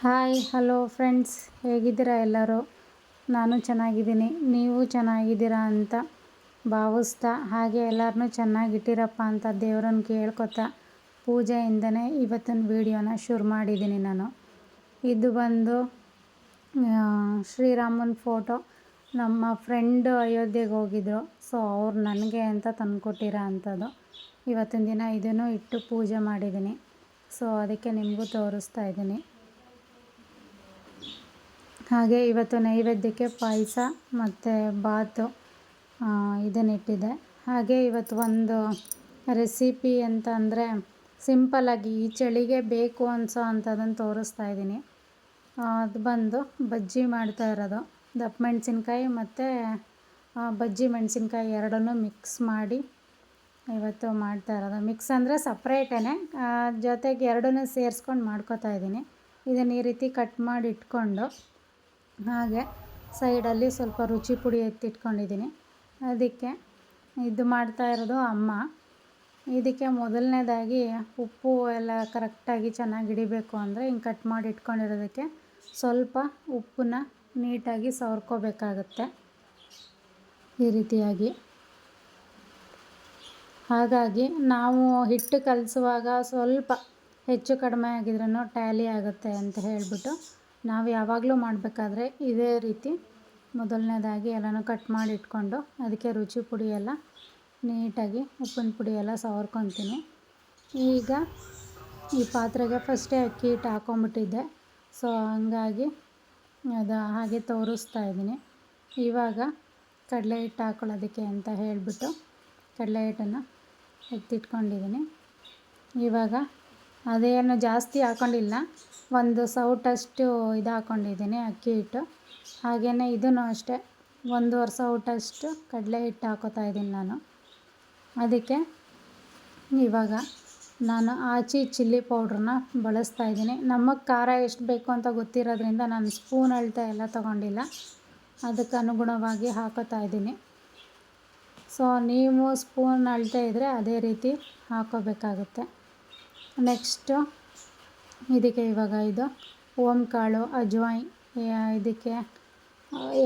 Hi, hello friends. ಹೇಗಿದ್ದೀರಾ ಎಲ್ಲರೂ? ನಾನು ಚೆನ್ನಾಗಿದ್ದೀನಿ. ನೀವು ಚೆನ್ನಾಗಿದ್ದೀರಾ ಅಂತ ಭಾವಿಸ್ತಾ, ಹಾಗೆ ಎಲ್ಲರನ್ನೂ ಚೆನ್ನಾಗಿಟ್ಟಿರಪ್ಪ ಅಂತ ದೇವ್ರನ್ನ ಕೇಳ್ಕೊತಾ ಪೂಜೆಯಿಂದನೇ ಇವತ್ತಿನ ವೀಡಿಯೋನ ಶುರು ಮಾಡಿದ್ದೀನಿ ನಾನು. ಇದು ಬಂದು ಶ್ರೀರಾಮನ ಫೋಟೋ. ನಮ್ಮ ಫ್ರೆಂಡು ಅಯೋಧ್ಯೆಗೆ ಹೋಗಿದ್ರು. ಸೊ, ಅವ್ರು ನನಗೆ ಅಂತ ತಂದುಕೊಟ್ಟಿರೋ ಅಂಥದ್ದು. ಇವತ್ತಿನ ದಿನ ಇದನ್ನು ಇಟ್ಟು ಪೂಜೆ ಮಾಡಿದ್ದೀನಿ. ಸೊ, ಅದಕ್ಕೆ ನಿಮಗೂ ತೋರಿಸ್ತಾ ಇದ್ದೀನಿ. ಹಾಗೆ ಇವತ್ತು ನೈವೇದ್ಯಕ್ಕೆ ಪಾಯಸ ಮತ್ತು ಬಾತು ಇದನ್ನಿಟ್ಟಿದ್ದೆ ಹಾಗೆ ಇವತ್ತು ಒಂದು ರೆಸಿಪಿ ಅಂತ ಅಂದರೆ ಸಿಂಪಲ್ಲಾಗಿ ಈ ಚಳಿಗೆ ಬೇಕು ಅನಿಸೋ ಅಂಥದ್ದನ್ನು ತೋರಿಸ್ತಾ ಇದ್ದೀನಿ. ಅದು ಬಂದು ಬಜ್ಜಿ ಮಾಡ್ತಾ ಇರೋದು. ದಪ್ಪ ಮೆಣಸಿನ್ಕಾಯಿ ಮತ್ತು ಬಜ್ಜಿ ಮೆಣಸಿನ್ಕಾಯಿ ಎರಡನ್ನೂ ಮಿಕ್ಸ್ ಮಾಡಿ ಇವತ್ತು ಮಾಡ್ತಾ ಇರೋದು. ಮಿಕ್ಸ್ ಅಂದರೆ ಸಪ್ರೇಟೇ ಜೊತೆಗೆ ಎರಡನ್ನೂ ಸೇರಿಸ್ಕೊಂಡು ಮಾಡ್ಕೊತಾ ಇದ್ದೀನಿ. ಇದನ್ನು ಈ ರೀತಿ ಕಟ್ ಮಾಡಿ ಇಟ್ಕೊಂಡು ಹಾಗೆ ಸೈಡಲ್ಲಿ ಸ್ವಲ್ಪ ರುಚಿ ಪುಡಿ ಎತ್ತಿಟ್ಕೊಂಡಿದ್ದೀನಿ. ಅದಕ್ಕೆ ಇದು ಮಾಡ್ತಾ ಇರೋದು ಅಮ್ಮ. ಇದಕ್ಕೆ ಮೊದಲನೇದಾಗಿ ಉಪ್ಪು ಎಲ್ಲ ಕರೆಕ್ಟಾಗಿ ಚೆನ್ನಾಗಿ ಹಿಡಿಬೇಕು ಅಂದರೆ ಹಿಂಗೆ ಕಟ್ ಮಾಡಿ ಇಟ್ಕೊಂಡಿರೋದಕ್ಕೆ ಸ್ವಲ್ಪ ಉಪ್ಪನ್ನ ನೀಟಾಗಿ ಸವರ್ಕೋಬೇಕಾಗತ್ತೆ ಈ ರೀತಿಯಾಗಿ. ಹಾಗಾಗಿ ನಾವು ಹಿಟ್ಟು ಕಲಸುವಾಗ ಸ್ವಲ್ಪ ಹೆಚ್ಚು ಕಡಿಮೆ ಆಗಿದ್ರೂ ಟ್ಯಾಲಿ ಆಗುತ್ತೆ ಅಂತ ಹೇಳಿಬಿಟ್ಟು ನಾವು ಯಾವಾಗಲೂ ಮಾಡಬೇಕಾದ್ರೆ ಇದೇ ರೀತಿ ಮೊದಲನೇದಾಗಿ ಎಲ್ಲನೂ ಕಟ್ ಮಾಡಿ ಇಟ್ಕೊಂಡು ಅದಕ್ಕೆ ರುಚಿ ಪುಡಿ ಎಲ್ಲ ನೀಟಾಗಿ ಉಪ್ಪಿನ ಪುಡಿ ಎಲ್ಲ ಸವರ್ಕೊತೀನಿ ಈಗ ಈ ಪಾತ್ರೆಗೆ ಫಸ್ಟೇ ಅಕ್ಕಿ ಹಿಟ್ಟು ಹಾಕೊಂಬಿಟ್ಟಿದ್ದೆ. ಸೊ ಹಂಗಾಗಿ ಅದು ಹಾಗೆ ತೋರಿಸ್ತಾ ಇದ್ದೀನಿ. ಇವಾಗ ಕಡಲೆ ಹಿಟ್ಟು ಹಾಕೊಳ್ಳೋದಕ್ಕೆ ಅಂತ ಹೇಳಿಬಿಟ್ಟು ಕಡಲೆ ಹಿಟ್ಟನ್ನು ಎತ್ತಿಟ್ಕೊಂಡಿದ್ದೀನಿ. ಇವಾಗ ಅದೇನು ಜಾಸ್ತಿ ಹಾಕೊಂಡಿಲ್ಲ. ಒಂದು ಸೌಟಷ್ಟು ಇದು ಹಾಕ್ಕೊಂಡಿದ್ದೀನಿ ಅಕ್ಕಿ ಹಿಟ್ಟು. ಹಾಗೆಯೇ ಇದೂ ಅಷ್ಟೇ, ಒಂದೂವರೆ ಸೌಟಷ್ಟು ಕಡಲೆ ಹಿಟ್ಟು ಹಾಕೋತಾ ಇದ್ದೀನಿ ನಾನು. ಅದಕ್ಕೆ ಇವಾಗ ನಾನು ಆಚಿ ಚಿಲ್ಲಿ ಪೌಡ್ರನ್ನ ಬಳಸ್ತಾ ಇದ್ದೀನಿ. ನಮಗೆ ಖಾರ ಎಷ್ಟು ಬೇಕು ಅಂತ ಗೊತ್ತಿರೋದ್ರಿಂದ ನಾನು ಸ್ಪೂನ್ ಅಳತೆ ಎಲ್ಲ ತೊಗೊಂಡಿಲ್ಲ. ಅದಕ್ಕೆ ಅನುಗುಣವಾಗಿ ಹಾಕೋತಾ ಇದ್ದೀನಿ. ಸೊ, ನೀವು ಸ್ಪೂನ್ ಅಳತೆ ಇದ್ದರೆ ಅದೇ ರೀತಿ ಹಾಕೋಬೇಕಾಗುತ್ತೆ. ನೆಕ್ಸ್ಟು ಇದಕ್ಕೆ ಇವಾಗ ಇದು ಓಮ್ ಕಾಳು ಅಜ್ವಾಯಿ ಇದಕ್ಕೆ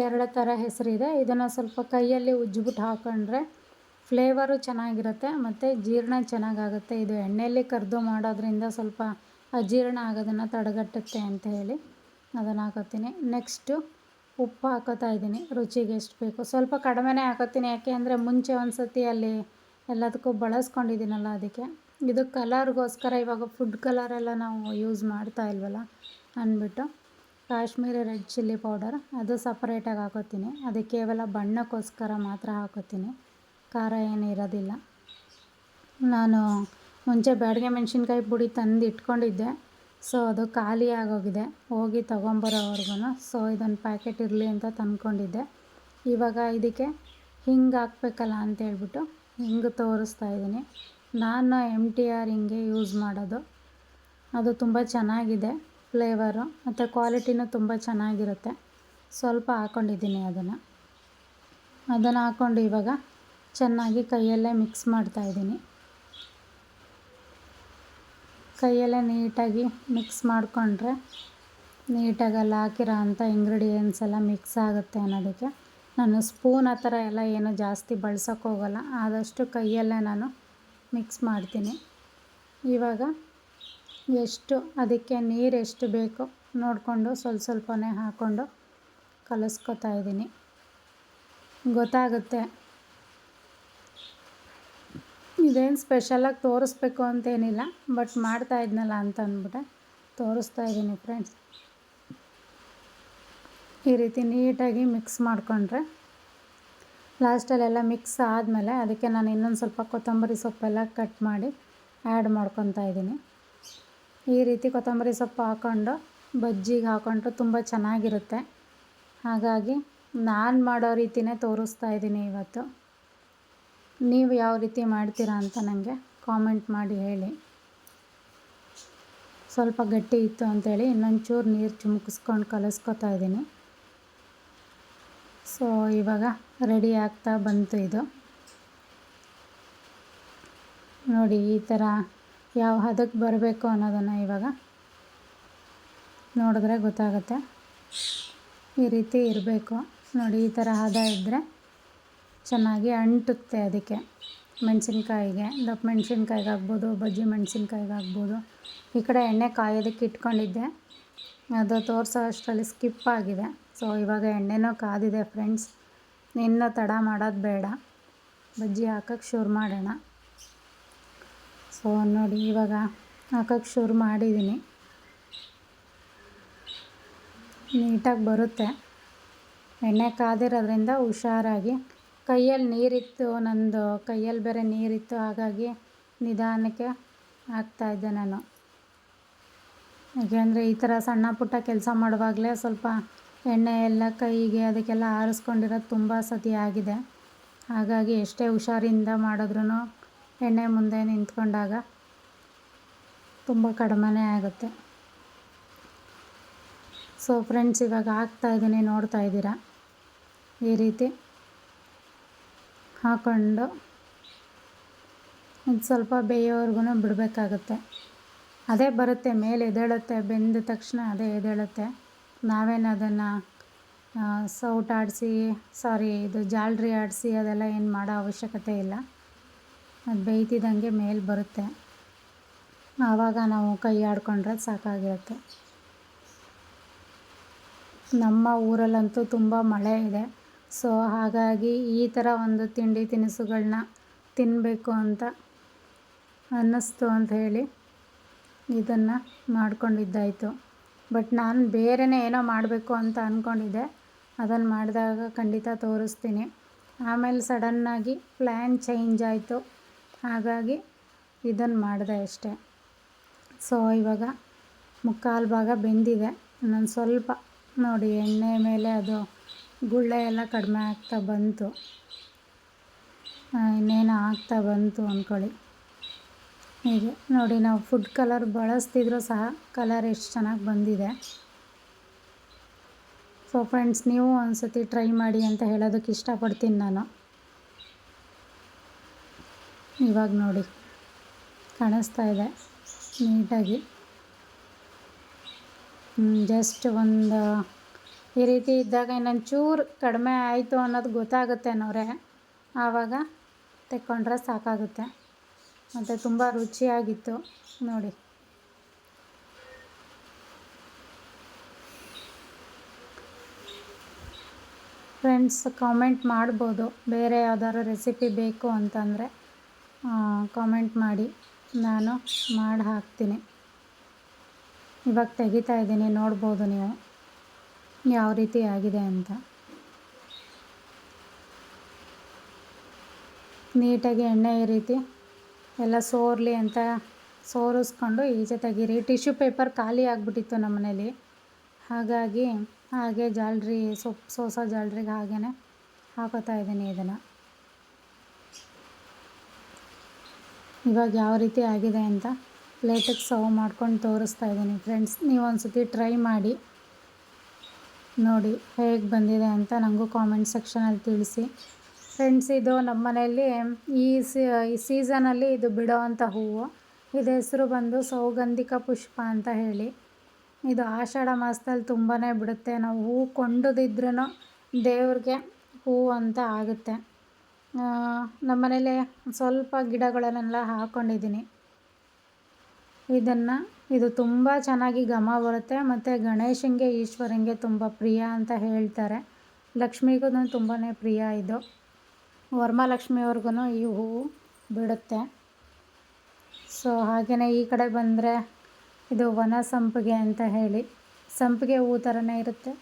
ಎರಡು ಥರ ಹೆಸರಿದೆ. ಇದನ್ನು ಸ್ವಲ್ಪ ಕೈಯಲ್ಲಿ ಉಜ್ಜಿಬಿಟ್ಟು ಹಾಕೊಂಡ್ರೆ ಫ್ಲೇವರು ಚೆನ್ನಾಗಿರುತ್ತೆ, ಮತ್ತು ಜೀರ್ಣ ಚೆನ್ನಾಗಾಗುತ್ತೆ. ಇದು ಎಣ್ಣೆಯಲ್ಲಿ ಕರೆದು ಮಾಡೋದ್ರಿಂದ ಸ್ವಲ್ಪ ಅಜೀರ್ಣ ಆಗೋದನ್ನು ತಡೆಗಟ್ಟುತ್ತೆ ಅಂತ ಹೇಳಿ ಅದನ್ನು ಹಾಕೋತೀನಿ. ನೆಕ್ಸ್ಟು ಉಪ್ಪು ಹಾಕೋತಾ ಇದ್ದೀನಿ, ರುಚಿಗೆ ಎಷ್ಟು ಬೇಕು. ಸ್ವಲ್ಪ ಕಡಿಮೆನೇ ಹಾಕೋತೀನಿ, ಯಾಕೆ ಅಂದರೆ ಮುಂಚೆ ಒಂದು ಸತಿ ಅಲ್ಲಿ ಎಲ್ಲದಕ್ಕೂ ಬಳಸ್ಕೊಂಡಿದ್ದೀನಲ್ಲ ಅದಕ್ಕೆ. ಇದು ಕಲರ್ಗೋಸ್ಕರ ಇವಾಗ ಫುಡ್ ಕಲರೆಲ್ಲ ನಾವು ಯೂಸ್ ಮಾಡ್ತಾ ಇಲ್ವಲ್ಲ ಅಂದ್ಬಿಟ್ಟು ಕಾಶ್ಮೀರಿ ರೆಡ್ ಚಿಲ್ಲಿ ಪೌಡರ್ ಅದು ಸಪ್ರೇಟಾಗಿ ಹಾಕೋತೀನಿ. ಅದು ಕೇವಲ ಬಣ್ಣಕ್ಕೋಸ್ಕರ ಮಾತ್ರ ಹಾಕೋತೀನಿ. ಖಾರ ಏನು ಇರೋದಿಲ್ಲ. ನಾನು ಮುಂಚೆ ಬ್ಯಾಡಿಗೆ ಮೆಣಸಿನ್ಕಾಯಿ ಪುಡಿ ತಂದು ಇಟ್ಕೊಂಡಿದ್ದೆ. ಸೊ ಅದು ಖಾಲಿ ಆಗೋಗಿದೆ. ಹೋಗಿ ತೊಗೊಂಬರೋವರೆಗೂ ಸೊ ಇದೊಂದು ಪ್ಯಾಕೆಟ್ ಇರಲಿ ಅಂತ ತಂದ್ಕೊಂಡಿದ್ದೆ. ಇವಾಗ ಇದಕ್ಕೆ ಹಿಂಗೆ ಹಾಕ್ಬೇಕಲ್ಲ ಅಂತೇಳ್ಬಿಟ್ಟು ಹಿಂಗೆ ತೋರಿಸ್ತಾ ಇದ್ದೀನಿ. ನಾನು ಎಂ ಟಿ ಆರ್ ಹಿಂಗೆ ಯೂಸ್ ಮಾಡೋದು. ಅದು ತುಂಬ ಚೆನ್ನಾಗಿದೆ ಫ್ಲೇವರು ಮತ್ತು ಕ್ವಾಲಿಟಿನೂ ತುಂಬ ಚೆನ್ನಾಗಿರುತ್ತೆ. ಸ್ವಲ್ಪ ಹಾಕ್ಕೊಂಡಿದ್ದೀನಿ ಅದನ್ನು. ಅದನ್ನು ಹಾಕ್ಕೊಂಡು ಇವಾಗ ಚೆನ್ನಾಗಿ ಕೈಯಲ್ಲೇ ಮಿಕ್ಸ್ ಮಾಡ್ತಾಯಿದ್ದೀನಿ ಕೈಯಲ್ಲೇ ನೀಟಾಗಿ ಮಿಕ್ಸ್ ಮಾಡಿಕೊಂಡ್ರೆ ನೀಟಾಗಿ ಅಲ್ಲಿ ಹಾಕಿರೋ ಅಂಥ ಇಂಗ್ರೀಡಿಯೆಂಟ್ಸ್ ಎಲ್ಲ ಮಿಕ್ಸ್ ಆಗುತ್ತೆ ಅನ್ನೋದಕ್ಕೆ ನಾನು ಸ್ಪೂನ್ ಆ ಥರ ಎಲ್ಲ ಏನು ಜಾಸ್ತಿ ಬಳಸೋಕ್ಕೋಗಲ್ಲ ಆದಷ್ಟು ಕೈಯಲ್ಲೇ ನಾನು ಮಿಕ್ಸ್ ಮಾಡ್ತೀನಿ. ಇವಾಗ ಎಷ್ಟು, ಅದಕ್ಕೆ ನೀರು ಎಷ್ಟು ಬೇಕು ನೋಡಿಕೊಂಡು ಸ್ವಲ್ಪ ಸ್ವಲ್ಪನೇ ಹಾಕ್ಕೊಂಡು ಕಲಸ್ಕೊತಾ ಇದ್ದೀನಿ. ಗೊತ್ತಾಗುತ್ತೆ. ಇದೇನು ಸ್ಪೆಷಲಾಗಿ ತೋರಿಸ್ಬೇಕು ಅಂತೇನಿಲ್ಲ ಬಟ್ ಮಾಡ್ತಾ ಇದ್ನಲ್ಲ ಅಂತ ಅಂದ್ಬಿಟ್ಟೆ. ತೋರಿಸ್ತಾ ಇದ್ದೀನಿ ಫ್ರೆಂಡ್ಸ್ ಈ ರೀತಿ ನೀಟಾಗಿ ಮಿಕ್ಸ್ ಮಾಡಿಕೊಂಡ್ರೆ ಲಾಸ್ಟಲ್ಲೆಲ್ಲ ಮಿಕ್ಸ್ ಆದಮೇಲೆ ಅದಕ್ಕೆ ನಾನು ಇನ್ನೊಂದು ಸ್ವಲ್ಪ ಕೊತ್ತಂಬರಿ ಸೊಪ್ಪೆಲ್ಲ ಕಟ್ ಮಾಡಿ ಆ್ಯಡ್ ಮಾಡ್ಕೊತಾ ಇದ್ದೀನಿ. ಈ ರೀತಿ ಕೊತ್ತಂಬರಿ ಸೊಪ್ಪು ಹಾಕ್ಕೊಂಡು ಬಜ್ಜಿಗೆ ಹಾಕ್ಕೊಂಡ್ರೆ ತುಂಬ ಚೆನ್ನಾಗಿರುತ್ತೆ. ಹಾಗಾಗಿ ನಾನು ಮಾಡೋ ರೀತಿನೇ ತೋರಿಸ್ತಾ ಇದ್ದೀನಿ ಇವತ್ತು. ನೀವು ಯಾವ ರೀತಿ ಮಾಡ್ತೀರಾ ಅಂತ ನನಗೆ ಕಾಮೆಂಟ್ ಮಾಡಿ ಹೇಳಿ. ಸ್ವಲ್ಪ ಗಟ್ಟಿ ಇತ್ತು ಅಂಥೇಳಿ ಇನ್ನೊಂಚೂರು ನೀರು ಚುಮುಕಿಸ್ಕೊಂಡು ಕಲಿಸ್ಕೊತಾ ಇದ್ದೀನಿ. ಸೊ, ಇವಾಗ ರೆಡಿ ಆಗ್ತಾ ಬಂತು ಇದು. ನೋಡಿ, ಈ ಥರ ಯಾವ ಹದಕ್ಕೆ ಬರಬೇಕು ಅನ್ನೋದನ್ನು ಇವಾಗ ನೋಡಿದ್ರೆ ಗೊತ್ತಾಗುತ್ತೆ. ಈ ರೀತಿ ಇರಬೇಕು. ನೋಡಿ, ಈ ಥರ ಹದ ಇದ್ದರೆ ಚೆನ್ನಾಗಿ ಅಂಟುತ್ತೆ ಅದಕ್ಕೆ. ಮೆಣಸಿನ್ಕಾಯಿಗೆ, ದಪ್ಪ ಮೆಣಸಿನ್ಕಾಯಿಗೆ ಆಗ್ಬೋದು, ಬಜ್ಜಿ ಮೆಣಸಿನ್ಕಾಯಿಗೆ ಆಗ್ಬೋದು. ಈ ಕಡೆ ಎಣ್ಣೆ ಕಾಯೋದಕ್ಕೆ ಇಟ್ಕೊಂಡಿದ್ದೆ. ಅದು ತೋರಿಸೋ ಅಷ್ಟರಲ್ಲಿ ಸ್ಕಿಪ್ ಆಗಿದೆ. ಸೊ, ಇವಾಗ ಎಣ್ಣೆನೋ ಕಾದಿದೆ ಫ್ರೆಂಡ್ಸ್. ಇನ್ನು ತಡ ಮಾಡೋದು ಬೇಡ. ಬಜ್ಜಿ ಹಾಕೋಕ್ಕೆ ಶುರು ಮಾಡೋಣ. ಸೊ, ನೋಡಿ, ಇವಾಗ ಹಾಕೋಕ್ಕೆ ಶುರು ಮಾಡಿದ್ದೀನಿ ನೀಟಾಗಿ ಬರುತ್ತೆ. ಎಣ್ಣೆ ಕಾದಿರೋದ್ರಿಂದ ಹುಷಾರಾಗಿ. ಕೈಯಲ್ಲಿ ನೀರಿತ್ತು, ನಂದು ಕೈಯಲ್ಲಿ ಬೇರೆ ನೀರಿತ್ತು, ಹಾಗಾಗಿ ನಿಧಾನಕ್ಕೆ ಹಾಕ್ತಾಯಿದ್ದೆ ನಾನು. ಯಾಕೆಂದರೆ ಈ ಥರ ಸಣ್ಣ ಪುಟ್ಟ ಕೆಲಸ ಮಾಡುವಾಗಲೇ ಸ್ವಲ್ಪ ಎಣ್ಣೆ ಎಲ್ಲ ಕೈಗೆ ಅದಕ್ಕೆಲ್ಲ ಆರಿಸ್ಕೊಂಡಿರೋದು ತುಂಬ ಸತಿ ಆಗಿದೆ. ಹಾಗಾಗಿ ಎಷ್ಟೇ ಹುಷಾರಿಂದ ಮಾಡಿದ್ರೂ ಎಣ್ಣೆ ಮುಂದೆ ನಿಂತ್ಕೊಂಡಾಗ ತುಂಬ ಕಡಿಮೆನೇ ಆಗುತ್ತೆ. ಸೊ ಫ್ರೆಂಡ್ಸ್ ಇವಾಗ ಹಾಕ್ತಾಯಿದ್ದೀನಿ ನೋಡ್ತಾ ಇದ್ದೀರಾ? ಈ ರೀತಿ ಹಾಕ್ಕೊಂಡು ಇದು ಸ್ವಲ್ಪ ಬೇಯೋವರೆಗೂ ಬಿಡಬೇಕಾಗುತ್ತೆ. ಅದೇ ಬರುತ್ತೆ, ಮೇಲೆ ಎದ್ದೇಳುತ್ತೆ, ಬೆಂದ ತಕ್ಷಣ ಅದೇ ಎದ್ದೇಳುತ್ತೆ. ನಾವೇನು ಅದನ್ನು ಸೌಟ್ ಆಡಿಸಿ, ಸಾರಿ, ಇದು ಜಾಲ್ರಿ ಆಡಿಸಿ ಅದೆಲ್ಲ ಏನು ಮಾಡೋ ಅವಶ್ಯಕತೆ ಇಲ್ಲ. ಅದು ಬೇಯ್ತಿದ್ದಂಗೆ ಮೇಲೆ ಬರುತ್ತೆ. ಆವಾಗ ನಾವು ಕೈ ಆಡ್ಕೊಂಡ್ರೆ ಸಾಕಾಗಿರುತ್ತೆ. ನಮ್ಮ ಊರಲ್ಲಂತೂ ತುಂಬ ಮಳೆ ಇದೆ. ಸೊ, ಹಾಗಾಗಿ ಈ ಥರ ಒಂದು ತಿಂಡಿ ತಿನಿಸುಗಳನ್ನ ತಿನ್ನಬೇಕು ಅಂತ ಅನ್ನಿಸ್ತು ಅಂತ ಹೇಳಿ ಇದನ್ನು ಮಾಡ್ಕೊಂಡಿದ್ದಾಯಿತು. ಬಟ್ ನಾನು ಬೇರೆಯೇ ಏನೋ ಮಾಡಬೇಕು ಅಂತ ಅಂದ್ಕೊಂಡಿದ್ದೆ ಅದನ್ನು ಮಾಡಿದಾಗ ಖಂಡಿತ ತೋರಿಸ್ತೀನಿ. ಆಮೇಲೆ ಸಡನ್ನಾಗಿ ಪ್ಲ್ಯಾನ್ ಚೇಂಜ್ ಆಯಿತು. ಹಾಗಾಗಿ ಇದನ್ನು ಮಾಡಿದೆ ಅಷ್ಟೇ. ಸೊ, ಇವಾಗ ಮುಕ್ಕಾಲು ಭಾಗ ಬೆಂದಿದೆ. ನಾನು ಸ್ವಲ್ಪ ನೋಡಿ, ಎಣ್ಣೆ ಮೇಲೆ ಅದು ಗುಳ್ಳೆ ಎಲ್ಲ ಕಡಿಮೆ ಆಗ್ತಾ ಬಂತು. ಇನ್ನೇನು ಆಗ್ತಾ ಬಂತು ಅಂದ್ಕೊಳ್ಳಿ ಹೀಗೆ. ನೋಡಿ, ನಾವು ಫುಡ್ ಕಲರ್ ಬಳಸ್ತಿದ್ರು ಸಹ ಕಲರ್ ಎಷ್ಟು ಚೆನ್ನಾಗಿ ಬಂದಿದೆ. ಸೊ ಫ್ರೆಂಡ್ಸ್ ನೀವು ಒಂದು ಸತಿ ಟ್ರೈ ಮಾಡಿ ಅಂತ ಹೇಳೋದಕ್ಕೆ ಇಷ್ಟಪಡ್ತೀನಿ ನಾನು. ಇವಾಗ ನೋಡಿ, ಕಾಣಿಸ್ತಾ ಇದೆ ನೀಟಾಗಿ. ಜಸ್ಟ್ ಒಂದು, ಈ ರೀತಿ ಇದ್ದಾಗ ಇನ್ನೊಂದು ಚೂರು ಕಡಿಮೆ ಆಯಿತು ಅನ್ನೋದು ಗೊತ್ತಾಗುತ್ತೆ ಅನ್ನೋರೆ ಆವಾಗ ತೆಕ್ಕೊಂಡ್ರೆ ಸಾಕಾಗುತ್ತೆ. ಮತ್ತು ತುಂಬ ರುಚಿಯಾಗಿತ್ತು. ನೋಡಿ. ಫ್ರೆಂಡ್ಸ್ ಕಾಮೆಂಟ್ ಮಾಡ್ಬೋದು. ಬೇರೆ ಯಾವ್ದಾದ್ರು ರೆಸಿಪಿ ಬೇಕು ಅಂತಂದರೆ ಕಾಮೆಂಟ್ ಮಾಡಿ. ನಾನು ಮಾಡಿ ಹಾಕ್ತೀನಿ. ಇವಾಗ ತೆಗಿತಾ ಇದ್ದೀನಿ. ನೋಡ್ಬೋದು ನೀವು ಯಾವ ರೀತಿ ಆಗಿದೆ ಅಂತ. ನೀಟಾಗಿ ಎಣ್ಣೆ ಈ ರೀತಿ ಎಲ್ಲ ಸೋರಲಿ ಅಂತ ಸೋರಿಸ್ಕೊಂಡು ಈಚೆ ತೆಗೀರಿ ಟಿಶ್ಯೂ ಪೇಪರ್ ಖಾಲಿ ಆಗಿಬಿಟ್ಟಿತ್ತು ನಮ್ಮ ಮನೇಲಿ. ಹಾಗಾಗಿ ಹಾಗೆ ಜಾಲ್ರಿ ಸೊಪ್ಪು ಸೋಸೋ ಜಾಲ್ರಿಗೆ ಹಾಗೇ ಹಾಕೋತಾ ಇದ್ದೀನಿ ಇದನ್ನು. ಇವಾಗ ಯಾವ ರೀತಿ ಆಗಿದೆ ಅಂತ ಪ್ಲೇಟಿಗೆ ಸರ್ವ್ ಮಾಡ್ಕೊಂಡು ತೋರಿಸ್ತಾ ಇದ್ದೀನಿ ಫ್ರೆಂಡ್ಸ್. ನೀವು ಒಂದು ಟ್ರೈ ಮಾಡಿ, ನೋಡಿ ಹೇಗೆ ಬಂದಿದೆ ಅಂತ ನನಗೂ ಕಾಮೆಂಟ್ ಸೆಕ್ಷನಲ್ಲಿ ತಿಳಿಸಿ. ಫ್ರೆಂಡ್ಸ್ ಇದು ನಮ್ಮ ಮನೆಯಲ್ಲಿ ಈ ಸೀಸನಲ್ಲಿ ಇದು ಬಿಡೋವಂಥ ಹೂವು. ಇದು ಹೆಸರು ಬಂದು ಸೌಗಂಧಿಕ ಪುಷ್ಪ ಅಂತ ಹೇಳಿ. ಇದು ಆಷಾಢ ಮಾಸದಲ್ಲಿ ತುಂಬಾ ಬಿಡುತ್ತೆ. ನಾವು ಹೂವು ಕೊಂಡದಿದ್ರೂ ದೇವ್ರಿಗೆ ಹೂವು ಅಂತ ಆಗುತ್ತೆ. ನಮ್ಮ ಮನೇಲಿ ಸ್ವಲ್ಪ ಗಿಡಗಳನ್ನೆಲ್ಲ ಹಾಕ್ಕೊಂಡಿದ್ದೀನಿ ಇದನ್ನು, ಇದು ತುಂಬ ಚೆನ್ನಾಗಿ ಘಮ ಬರುತ್ತೆ ಮತ್ತು ಗಣೇಶನಿಗೆ ಈಶ್ವರಂಗೆ ತುಂಬ ಪ್ರಿಯ ಅಂತ ಹೇಳ್ತಾರೆ. ಲಕ್ಷ್ಮಿಗೂ ತುಂಬಾ ಪ್ರಿಯ ಇದು. ವರಮಹಾಲಕ್ಷ್ಮಿಯವ್ರಿಗೂ ಈ ಹೂವು ಬಿಡುತ್ತೆ. ಸೊ ಹಾಗೆಯೇ ಈ ಕಡೆ ಬಂದರೆ ಇದು ವನ ಸಂಪಿಗೆ ಅಂತ ಹೇಳಿ ಸಂಪಿಗೆ ಹೂ ಥರನೇ ಇರುತ್ತೆ.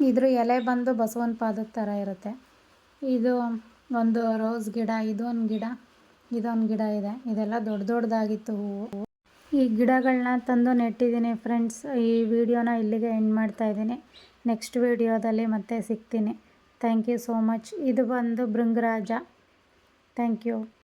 ಇದ್ರ ಎಲೆ ಬಂದು ಬಸವನ ಪಾದದ ಥರ ಇರುತ್ತೆ. ಇದು ಒಂದು ರೋಸ್ ಗಿಡ, ಇದೊಂದು ಗಿಡ ಇದೊಂದು ಗಿಡ ಇದೆ. ಇದೆಲ್ಲ ದೊಡ್ಡ ದೊಡ್ಡದಾಗಿತ್ತು ಹೂವು. ಈ ಗಿಡಗಳನ್ನ ತಂದು ನೆಟ್ಟಿದ್ದೀನಿ ಫ್ರೆಂಡ್ಸ್. ಈ ವಿಡಿಯೋನ ಇಲ್ಲಿಗೆ ಎಂಡ್ ಮಾಡ್ತಾ ಇದ್ದೀನಿ. ನೆಕ್ಸ್ಟ್ ವಿಡಿಯೋದಲ್ಲಿ ಮತ್ತೆ ಸಿಗ್ತೀನಿ. ಥ್ಯಾಂಕ್ ಯು ಸೋ ಮಚ್ ಇದು ಬಂದು ಬೃಂಗರಾಜ ಥ್ಯಾಂಕ್ ಯು